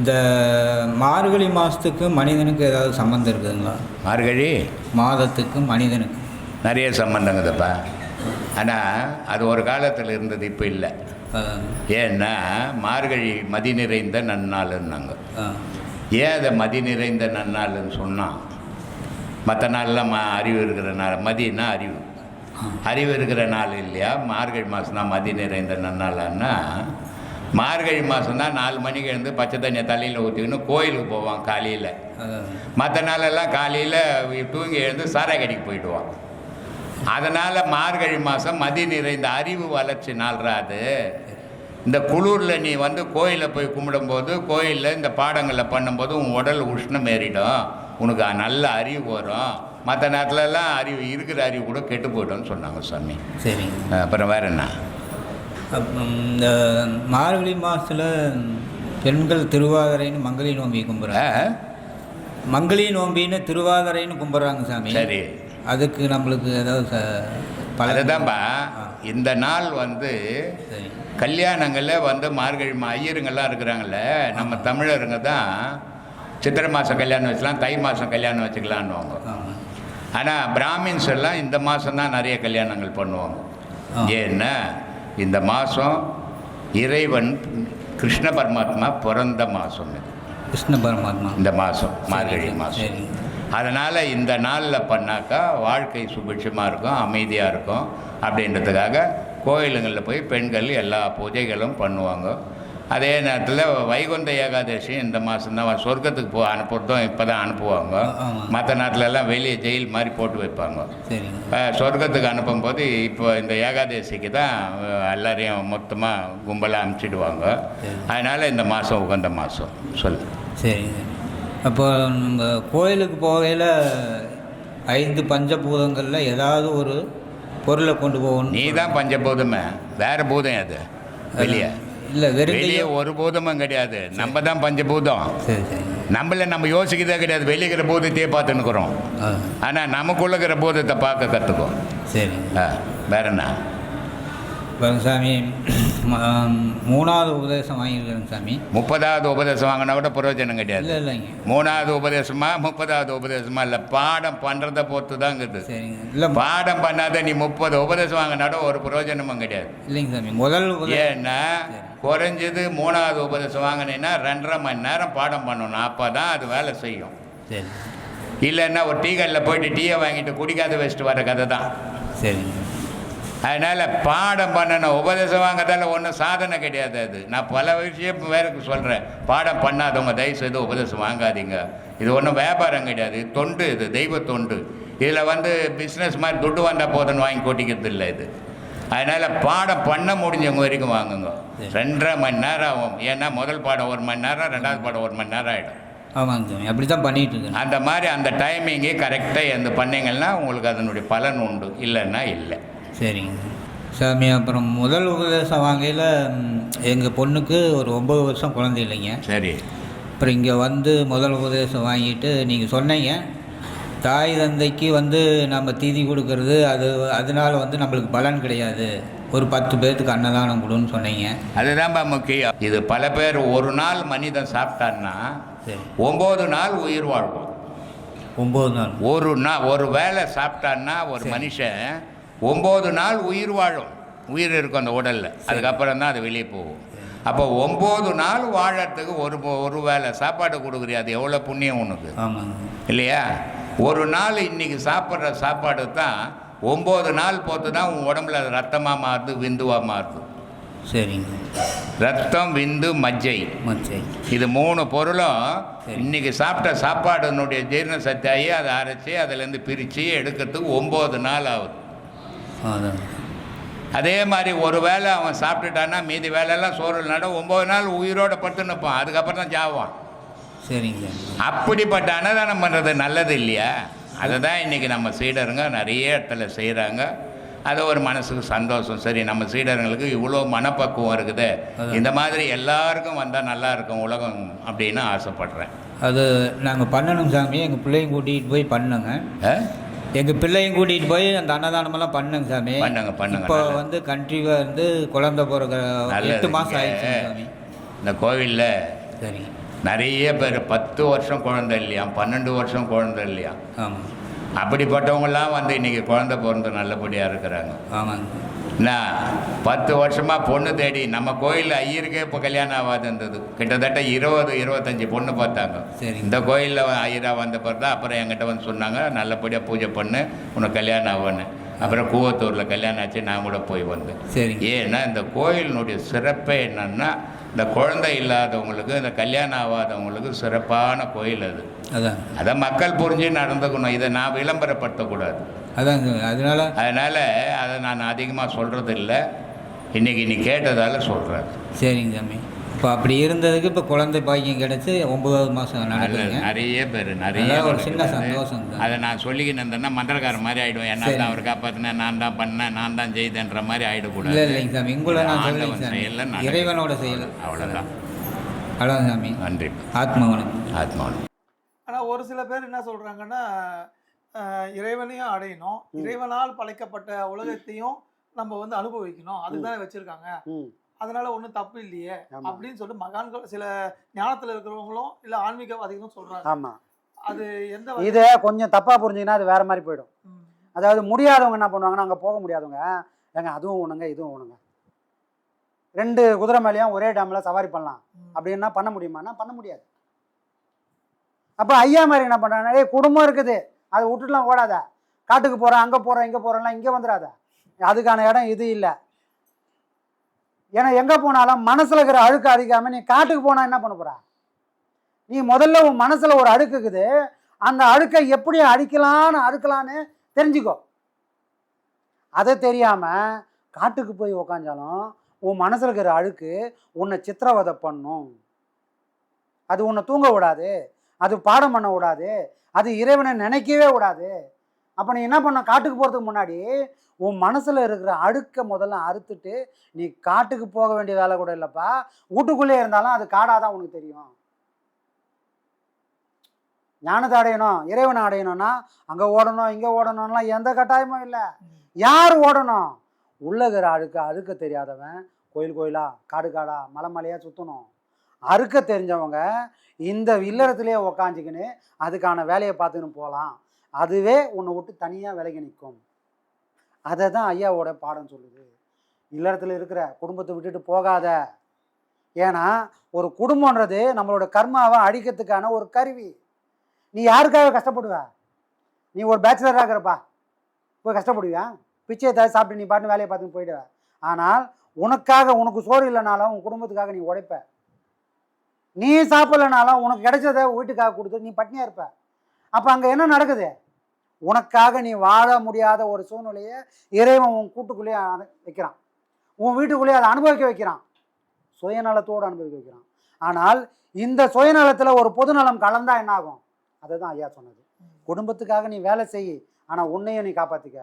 இந்த மார்கழி மாதத்துக்கு மனிதனுக்கு ஏதாவது சம்மந்தம் இருக்குதுங்களா? மார்கழி? மாதத்துக்கு மனிதனுக்கு. நிறைய சம்பந்தங்குதுப்பா ஆனால் அது ஒரு காலத்தில் இருந்தது இப்போ இல்லை. ஏன்னா மார்கழி மதி நிறைந்த நன்னாளுன்னாங்க. ஏன் அதை மதி நிறைந்த நன்னாள்னு சொன்னால் மற்ற நாள்லாம் மா அறிவு இருக்கிற நாள் மதினா அறிவு. அறிவு இருக்கிற நாள் இல்லையா? மார்கழி மாதம் தான் மதி நிறைந்த நன்னாளான்னா மார்கழி மாதம் தான் நாலு மணிக்கு எழுந்து பச்சை தண்ணியை தலையில் ஊற்றிக்கின்னு கோயிலுக்கு போவான் காலையில். மற்ற நாளெல்லாம் காலையில் தூங்கி எழுந்து சாராய கடைக்கு போயிடுவான். அதனால் மார்கழி மாதம் மதி நிறைந்த அறிவு வளர்ச்சி நாள்ரா அது இந்த குளூரில் நீ வந்து கோயிலில் போய் கும்பிடும்போது கோயிலில் இந்த பாடங்களை பண்ணும்போது உன் உடல் உஷ்ணம் ஏறிடும். உனக்கு நல்ல அறிவு வரும். மற்ற நேரத்துலலாம் அறிவு இருக்கிற அறிவு கூட கெட்டு போய்டும்னு சொன்னாங்க சாமி சரிங்க. அப்புறம் வேற என்ன? இந்த மார்கழி மாதத்தில் பெண்கள் திருவாதிரைன்னு மங்களி நோம்பி கும்பிட்றாங்க ஆ? மங்களி நோம்பின்னு திருவாதிரைன்னு கும்பிட்றாங்க சாமி. சரி. அதுக்கு நம்மளுக்கு ஏதாவது ச பலன் அதுதான்பா. ஆ. இந்த நாள் வந்து கல்யாணங்களில் வந்து மார்கழி மா ஐயருங்கெல்லாம் இருக்கிறாங்கல்ல நம்ம தமிழருங்க தான் சித்திரை மாதம் கல்யாணம் வச்சுக்கலாம் தை மாதம் கல்யாணம் வச்சுக்கலான்னுவாங்க. ஆனால் பிராமின்ஸ் எல்லாம் இந்த மாதம் தான் நிறைய கல்யாணங்கள் பண்ணுவாங்க. ஏன்னா இந்த மாதம் இறைவன் கிருஷ்ண பரமாத்மா பிறந்த மாதம் இது. கிருஷ்ண பரமாத்மா. இந்த மாதம் மார்கழி மாதம் அதனால் இந்த நாளில் பண்ணாக்கா வாழ்க்கை சுபிட்சமாக இருக்கும் அமைதியாக இருக்கும். அப்படின்றதுக்காக கோயிலுங்களில் போய் பெண்கள் எல்லா பூஜைகளும் பண்ணுவாங்க. அதே நேரத்தில் வைகுந்த ஏகாதசி இந்த மாதம் தான். சொர்க்கத்துக்கு போ அனுப்புறதும் இப்போ தான் அனுப்புவாங்க. மற்ற நாட்டிலலாம் வெளியே ஜெயில் மாதிரி போட்டு வைப்பாங்க. சொர்க்கத்துக்கு அனுப்பும்போது இப்போ இந்த ஏகாதசிக்கு தான் எல்லாரையும் மொத்தமாக கும்பலாக அனுப்பிச்சிடுவாங்க. சரி. அதனால் இந்த மாதம் உகந்த மாதம் சொல்லு. சரிங்க. அப்போ நம்ம கோயிலுக்கு போகையில் ஐந்து பஞ்சபூதங்களில் ஏதாவது ஒரு பொருளை கொண்டு போகணும் நீ தான் பஞ்சபூதமே. வேற பூதம் அது வெளியே. இல்லை வெறும் வெளியே கையோ- ஒரு பூதமும் கிடையாது. நம்ம தான் பஞ்சபூதம். சரி நம்மள நம்ம யோசிக்கிறதே கிடையாது. வெளியே இருக்கிற பூதத்தையே பார்த்துன்னுக்குறோம் ஆ. ஆனால் நமக்குள்ள இருக்கிற பூதத்தை பார்க்க கற்றுக்கும் சரிங்க வேற என்ன? பாருங்க சாமி மூணாவது உபதேசம் வாங்கியிருக்கிறேங்க சாமி. முப்பதாவது உபதேசம் வாங்கினா கூட பிரயோஜனம் கிடையாது. இல்லை இல்லைங்க. மூணாவது உபதேசமா முப்பதாவது உபதேசமா? இல்லை பாடம் பண்ணுறதை பொறுத்து இருக்குது சரிங்க. இல்லை பாடம் பண்ணாத நீ முப்பது உபதேசம் வாங்கினாட ஒரு பிரயோஜனமும் கிடையாது. இல்லைங்க சாமி. முதல் ஏன்னா குறைஞ்சது மூணாவது உபதேசம் வாங்கினீங்கன்னா ரெண்டரை மணி நேரம் பாடம் பண்ணணும். அப்போ தான் அது வேலை செய்யும். சரி. இல்லைன்னா ஒரு டீ கடையில் போயிட்டு டீயை வாங்கிட்டு குடிக்காத வச்சுட்டு வர கதை தான் சரிங்க. அதனால் பாடம் பண்ணணும். உபதேசம் வாங்குறதால ஒன்றும் சாதனை கிடையாது அது. நான் பல விஷயம் வேறுக்கு சொல்கிறேன் பாடம் பண்ணாதவங்க தயவு செய்து உபதேசம் வாங்காதீங்க. இது ஒன்றும் வியாபாரம் கிடையாது. தொண்டு இது தெய்வ தொண்டு. இதில் வந்து பிஸ்னஸ் மாதிரி துட்டு வந்தால் போதுன்னு வாங்கி கொட்டிக்கிறது இல்லை இது. அதனால் பாடம் பண்ண முடிஞ்சவங்க வரைக்கும் வாங்குங்க. ரெண்டரை மணி நேரம் ஆகும். ஏன்னா முதல் பாடம் ஒரு மணி நேரம் ரெண்டாவது பாடம் ஒரு மணி நேரம் ஆகிடும் ஆமாங்க. சாமி அப்படி தான் பண்ணிகிட்டு இருக்கேன். அந்த மாதிரி அந்த டைமிங்கே கரெக்டாக எந்த பண்ணீங்கன்னா உங்களுக்கு அதனுடைய பலன் உண்டு. இல்லைன்னா இல்லை. சரிங்க. சாமி அப்புறம் முதல் உபதேசம் வாங்கையில் எங்கள் பொண்ணுக்கு ஒரு ஒம்பது வருஷம் குழந்தை இல்லைங்க. சரி. அப்புறம் இங்கே வந்து முதல் உபதேசம் வாங்கிட்டு நீங்கள் சொன்னீங்க. தாய் தந்தைக்கு வந்து நம்ம தீதி கொடுக்கறது அது அதனால வந்து நம்மளுக்கு பலன் கிடையாது. ஒரு பத்து பேர்த்துக்கு அன்னதானம் கொடுன்னு சொன்னீங்க. அதுதான்ப்பா முக்கியம். இது பல பேர் ஒரு நாள் மனிதன் சாப்பிட்டான்னா சரி. ஒம்பது நாள் உயிர் வாழ்வோம். ஒம்பது நாள். ஒரு நாள் ஒரு வேளை சாப்பிட்டான்னா ஒரு மனுஷன் ஒம்பது நாள் உயிர் வாழும். உயிர் இருக்கும் அந்த உடலில். அதுக்கப்புறம் தான் அது வெளியே போகும். அப்போ ஒம்பது நாள் வாழறதுக்கு ஒரு ஒரு வேளை சாப்பாடு கொடுக்குறியா? அது எவ்வளோ புண்ணியம் உனக்கு? இல்லையா? ஒரு நாள் இன்னைக்கு சாப்பிட்ற சாப்பாடு தான் ஒம்பது நாள் பொறுத்து தான் உன் உடம்புல அது ரத்தமாக மாறுது விந்துவாக மாறுது. சரிங்க. ரத்தம் விந்து மஜ்ஜை. மச்சை இது மூணு பொருளும் சரி. இன்னைக்கு சாப்பிட்ட சாப்பாடுனுடைய ஜீரண சக்தியாகி அதை அரைச்சி அதுலேருந்து பிரித்து எடுக்கிறதுக்கு ஒம்பது நாள் ஆகுது. அதே மாதிரி ஒரு வேளை அவன் சாப்பிட்டுட்டான்னா மீதி வேலையெல்லாம் சோறு நட ஒம்பது நாள் உயிரோட படுத்து நிற்பான். அதுக்கப்புறம் தான் ஜாவான். சரிங்க. அப்படிப்பட்ட அன்னதானம் பண்ணுறது நல்லது இல்லையா? அதை தான் இன்றைக்கி நம்ம சீடருங்க நிறைய இடத்துல செய்கிறாங்க அது ஒரு மனசுக்கு சந்தோஷம். சரி நம்ம சீடருங்களுக்கு இவ்வளோ மனப்பக்குவம் இருக்குது. இந்த மாதிரி எல்லாருக்கும் வந்தால் நல்லா இருக்கும் உலகம் அப்படின்னு ஆசைப்படுறேன். அது நாங்கள் பண்ணணும் சாமி. எங்கள் பிள்ளையும் கூட்டிகிட்டு போய் பண்ணுங்க? எங்கள் பிள்ளையும் கூட்டிகிட்டு போய் அந்த அன்னதானமெல்லாம் பண்ணுங்க சாமி. பண்ணுங்க, பண்ணுங்க, இப்போ. வந்து கண்ட்ரிவாக இருந்து குழந்தை பிறகு. எட்டு மாதம் ஆயிடுச்சு சாமி. இந்த கோவிலில் சரிங்க நிறைய பேர் பத்து வருஷம் குழந்தை இல்லையா? பன்னெண்டு வருஷம் குழந்தை இல்லையா? ஆமாம் அப்படிப்பட்டவங்களாம் வந்து இன்றைக்கி குழந்தை பிறந்து நல்லபடியாக இருக்கிறாங்க. ஆமாங்க. என்ன பத்து வருஷமாக பொண்ணு தேடி நம்ம கோயிலில் ஐயருக்கே இப்போ கல்யாணம் ஆகாது இருந்தது கிட்டத்தட்ட இருபது இருபத்தஞ்சி பொண்ணு பார்த்தாங்க. சரி. இந்த கோயிலில் ஐயராக வந்த பிறகு அப்புறம் என்கிட்ட வந்து சொன்னாங்க நல்லபடியாக பூஜை பண்ணு உனக்கு கல்யாணம் ஆகும்னு. அப்புறம் கூவத்தூரில் கல்யாணம் ஆச்சு நான் கூட போய் வந்தேன். சரிங்க ஏன்னா இந்த கோயிலினுடைய சிறப்பே என்னன்னா இந்த குழந்தை இல்லாதவங்களுக்கு இந்த கல்யாணம் ஆகாதவங்களுக்கு சிறப்பான கோயில் அது. அதான். அதை மக்கள் புரிஞ்சு நடந்துக்கணும். இதை நான் விளம்பரப்படுத்தக்கூடாது. அதான் அதனால அதனால் அதை நான் அதிகமாக சொல்கிறது இல்லை இன்றைக்கி நீ கேட்டதால சொல்கிறேன் சரிங்க சாமி. இப்போ அப்படி இருந்ததுக்கு இப்போ குழந்தை பாக்கியம் கிடைச்சி ஒன்பதாவது மாதம் நிறைய பேர் நிறைய ஒரு சின்ன. சந்தோஷம் தான். அதை நான் சொல்லிக்கின்னு இருந்தேன்னா மந்திரக்கார மாதிரி ஆகிடுவேன் என்ன. தான் அவர் காப்பாற்றினேன் நான் தான் பண்ணேன் நான் தான் செய்தேன்ற மாதிரி இல்லை ஆகிடக்கூடாது இல்லைங்க சாமி. உங்களை நான் ஆண்டவன் செயல்ல. இறைவனோட செயல். அவ்வளோதான் அவ்வளோதான் சாமி. நன்றி. ஆத்மா வணக்கம் ஆத்மாவன் ஆனால் ஒரு சில பேர் என்ன சொல்கிறாங்கன்னா இறைவனையும் அடையணும். இறைவனால் படைக்கப்பட்ட உலகத்தையும் நம்ம வந்து அனுபவிக்கணும். அதுதான் வச்சுருக்காங்க. அதனால ஒன்றும் தப்பு இல்லையே. அப்படின்னு சொல்லிட்டு மகான்கள் சில ஞானத்தில் இருக்கிறவங்களும் இல்லை ஆன்மீகவாதிகளும் சொல்கிறாங்க ஆமாம் அது எந்த இதை கொஞ்சம் தப்பாக புரிஞ்சிங்கன்னா அது வேற மாதிரி போயிடும். அதாவது முடியாதவங்க என்ன பண்ணுவாங்கன்னா அங்கே போக முடியாதவங்க ஏங்க அதுவும் ஒண்ணுங்க இதுவும் ஒண்ணுங்க. ரெண்டு குதிரை மேலேயும் ஒரே டேமில் சவாரி பண்ணலாம். அப்படின்னா பண்ண முடியுமான்னா பண்ண முடியாது. அப்போ ஐயா மாதிரி என்ன பண்ணுறாங்க ஏய் குடும்பம் இருக்குது. அதை விட்டுட்டுலாம் ஓடாத. காட்டுக்கு போகிறேன் அங்கே போகிறேன் இங்கே போகிறேன்லாம் இங்கே வந்துடாத அதுக்கான இடம் இது இல்லை. ஏன்னா எங்கே போனாலும் மனசில் இருக்கிற அழுக்கு அழிக்காமல் நீ காட்டுக்கு போனால் என்ன பண்ண போகிறா நீ முதல்ல உன் மனசில் ஒரு அழுக்கு இருக்குது. அந்த அழுக்கை எப்படி அழிக்கலான்னு அறுக்கலான்னு தெரிஞ்சுக்கோ. அதை தெரியாமல் காட்டுக்கு போய் உக்காஞ்சாலும் உன் மனசில் இருக்கிற அழுக்கு உன்னை சித்திரவதை பண்ணும். அது உன்னை தூங்க விடாது. அது பாடம் பண்ண விடாது. அது இறைவனை நினைக்கவே விடாது. அப்போ நீ என்ன பண்ண காட்டுக்கு போகிறதுக்கு முன்னாடி உன் மனசில் இருக்கிற அடுக்கை முதல்ல அறுத்துட்டு நீ காட்டுக்கு போக வேண்டிய வேலை கூட இல்லைப்பா. வீட்டுக்குள்ளே இருந்தாலும் அது காடாக தான் உனக்கு தெரியும். ஞானத்தை அடையணும் இறைவனை அடையணும்னா அங்கே ஓடணும் இங்கே ஓடணும்லாம் எந்த கட்டாயமும் இல்லை. யார் ஓடணும்? உள்ளகிற அழுக்க அழுக்க தெரியாதவன் கோயில் கோயிலா காடு காடா மலை மலையாக சுற்றணும் அறுக்க தெரிஞ்சவங்க இந்த இல்லறத்துலேயே உக்காஞ்சிக்கின்னு அதுக்கான வேலையை பார்த்துன்னு போகலாம். அதுவே உன்னை விட்டு தனியாக விலகி நிற்கும். அதை தான் ஐயாவோட பாடம் சொல்லுது. இல்லறத்தில் இருக்கிற குடும்பத்தை விட்டுட்டு போகாத. ஏன்னா ஒரு குடும்பன்றது நம்மளோட கர்மாவை அழிக்கிறதுக்கான ஒரு கருவி. நீ யாருக்காக கஷ்டப்படுவ? நீ ஒரு பேச்சுலராக இருக்கிறப்பா போய் கஷ்டப்படுவியா? பிச்சை ஏதாவது சாப்பிட்டு நீ பாட்டு வேலையை பார்த்துன்னு போயிடுவ. ஆனால் உனக்காக உனக்கு சோறு இல்லைனாலும் உன் குடும்பத்துக்காக நீ உடைப்ப நீ சாப்பிடலனாலும் உனக்கு கிடைச்சதை வீட்டுக்காக கொடுத்து நீ பட்னியாக இருப்ப. அப்போ அங்கே என்ன நடக்குது? உனக்காக நீ வாழ முடியாத ஒரு சூழ்நிலையை இறைவன் உன் கூட்டுக்குள்ளேயே வைக்கிறான். உன் வீட்டுக்குள்ளேயே அதை அனுபவிக்க வைக்கிறான். சுயநலத்தோடு அனுபவிக்க வைக்கிறான். ஆனால் இந்த சுயநலத்தில் ஒரு பொதுநலம் கலந்தா என்ன ஆகும் அதுதான் ஐயா சொன்னது. குடும்பத்துக்காக நீ வேலை செய். ஆனால் உன்னையும் நீ காப்பாற்றிக்க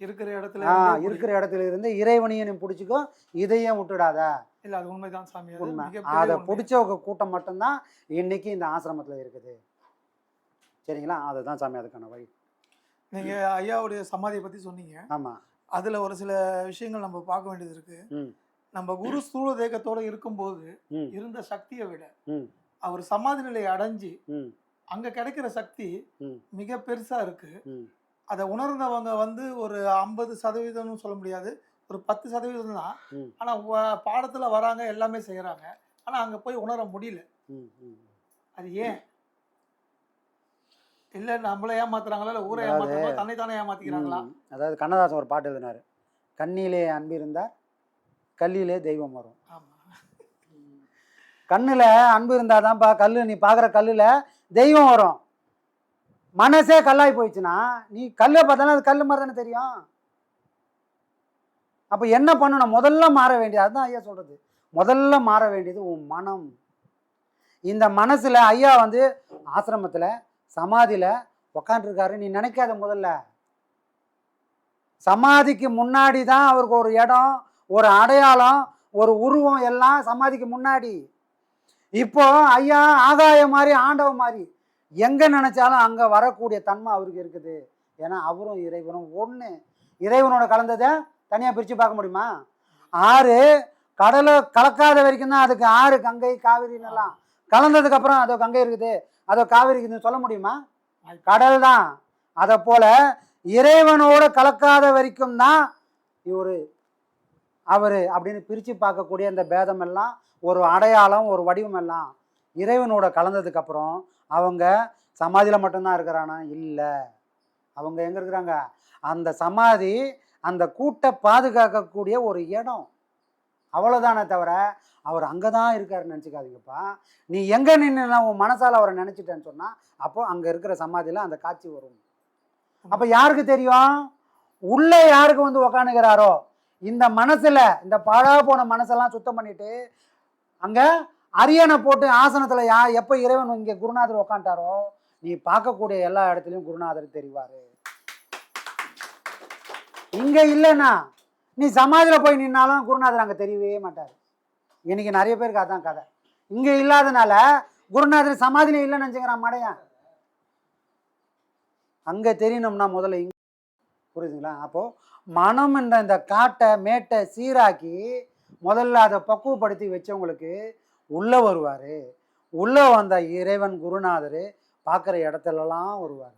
இருக்கிற இடத்துல ஆ இருக்கிற இடத்துல இருந்து இறைவனையும் நீ பிடிச்சிக்கோ இதையும் விட்டுடாத. இல்ல அது உண்மைதான் சாமி. அது உண்மை. அதை. பிடிச்சவங்க கூட்டம் மட்டும்தான் இன்னைக்கு இந்த ஆசிரமத்தில் இருக்குது. சரிங்களா? அதுதான் சாமி அதுக்கான வழி. நீங்க ஐயாவுடைய சமாதியை பத்தி சொன்னீங்க. ஆமாம் அதுல ஒரு சில விஷயங்கள் நம்ம பார்க்க வேண்டியது இருக்கு. நம்ம குரு ஸ்தூல தேகத்தோட இருக்கும்போது இருந்த சக்தியை விட அவர் சமாதி நிலையை அடைஞ்சு அங்க கிடைக்கிற சக்தி மிக பெருசா இருக்கு. அதை உணர்ந்தவங்க வந்து ஒரு ஐம்பது சதவீதம்னு சொல்ல முடியாது. ஒரு பத்து சதவீதம் தான். ஆனா பாடத்துல வராங்க எல்லாமே செய்யறாங்க ஆனா அங்க போய் உணர முடியல. அது ஏன்? இல்ல நம்மள ஏமாத்துறாங்களா? இல்ல ஊரை ஏமாத்துறாங்களா தன்னை தானே ஏமாத்திக்கிறாங்களா. அதாவது கண்ணதாசன் ஒரு பாட்டு எழுதினார். கண்ணிலே அன்பு இருந்தால் கல்லிலே தெய்வம் வரும். கண்ணில் அன்பு இருந்தால் தான்ப்பா கல் நீ பார்க்குற கல்லில் தெய்வம் வரும். மனசே கல்லாகி போயிடுச்சுன்னா நீ கல்லை பார்த்தாலும் அது கல் மாதிரி தானே தெரியும். அப்போ என்ன பண்ணணும்? முதல்ல மாற வேண்டியது அதுதான் ஐயா சொல்கிறது முதல்ல மாற வேண்டியது உன் மனம். இந்த மனசுல ஐயா வந்து ஆசிரமத்துல சமாதியில் உக்காண்டிருக்காரு நீ நினைக்காத முதல்ல. சமாதிக்கு முன்னாடி தான் அவருக்கு ஒரு இடம் ஒரு அடையாளம் ஒரு உருவம் எல்லாம் சமாதிக்கு முன்னாடி. இப்போ ஐயா ஆகாய மாதிரி ஆண்டவ மாதிரி எங்கே நினச்சாலும் அங்கே வரக்கூடிய தன்மை அவருக்கு இருக்குது. ஏன்னா அவரும் இறைவனும் ஒன்று இறைவனோட கலந்ததை தனியாக பிரித்து பார்க்க முடியுமா? ஆறு கடலை கலக்காத வரைக்கும் தான் அதுக்கு ஆறு கங்கை காவிரின்னு எல்லாம். கலந்ததுக்கு அப்புறம் அதோ கங்கை இருக்குது அதோ காவிரி இருக்குதுன்னு சொல்ல முடியுமா? கடல் தான் அதை போல இறைவனோட கலக்காத வரைக்கும் தான் இவரு அவரு அப்படின்னு பிரிச்சு பார்க்கக்கூடிய அந்த பேதம் எல்லாம் ஒரு அடையாளம் ஒரு வடிவம் எல்லாம் இறைவனோட கலந்ததுக்கு அப்புறம் அவங்க சமாதியில மட்டும்தான் இருக்கிறானா? இல்லை. அவங்க எங்க இருக்கிறாங்க? அந்த சமாதி அந்த கூட்டை பாதுகாக்கக்கூடிய ஒரு இடம். அவ்வளோதானே தவிர அவர் அங்கே தான் இருக்காருன்னு நினச்சிக்காதீங்கப்பா. நீ எங்கே நின்று உன் மனசால் அவரை நினச்சிட்டேன்னு சொன்னால் அப்போ அங்கே இருக்கிற சமாதியில் அந்த காட்சி வரும். அப்போ யாருக்கு தெரியும்? உள்ளே யாருக்கு வந்து உக்காணுகிறாரோ இந்த மனசில் இந்த பாழா போன மனசெல்லாம் சுத்தம் பண்ணிட்டு அங்கே அரியணை போட்டு ஆசனத்தில் யா எப்போ இறைவன் இங்கே குருநாதர் உக்காண்டாரோ நீ பார்க்கக்கூடிய எல்லா இடத்துலையும் குருநாதர் தெரிவார். இங்கே இல்லைன்னா நீ சமாதியில் போய் நின்னாலும் குருநாதர் அங்கே தெரியவே மாட்டார். இன்னைக்கு நிறைய பேருக்கு அதான் கதை. இங்கே இல்லாதனால குருநாதர் சமாதியில் இல்லைன்னு நினச்சிக்கிறான் மடையன். அங்கே தெரியணும்னா முதல்ல இங்க புரியுதுங்களா? அப்போது மனம் என்ற இந்த காட்டை மேட்டை சீராக்கி முதல்ல அதை பக்குவப்படுத்தி வச்சவங்களுக்கு உள்ளே வருவார். உள்ளே வந்த இறைவன் குருநாதர் பார்க்குற இடத்துலலாம் வருவார்.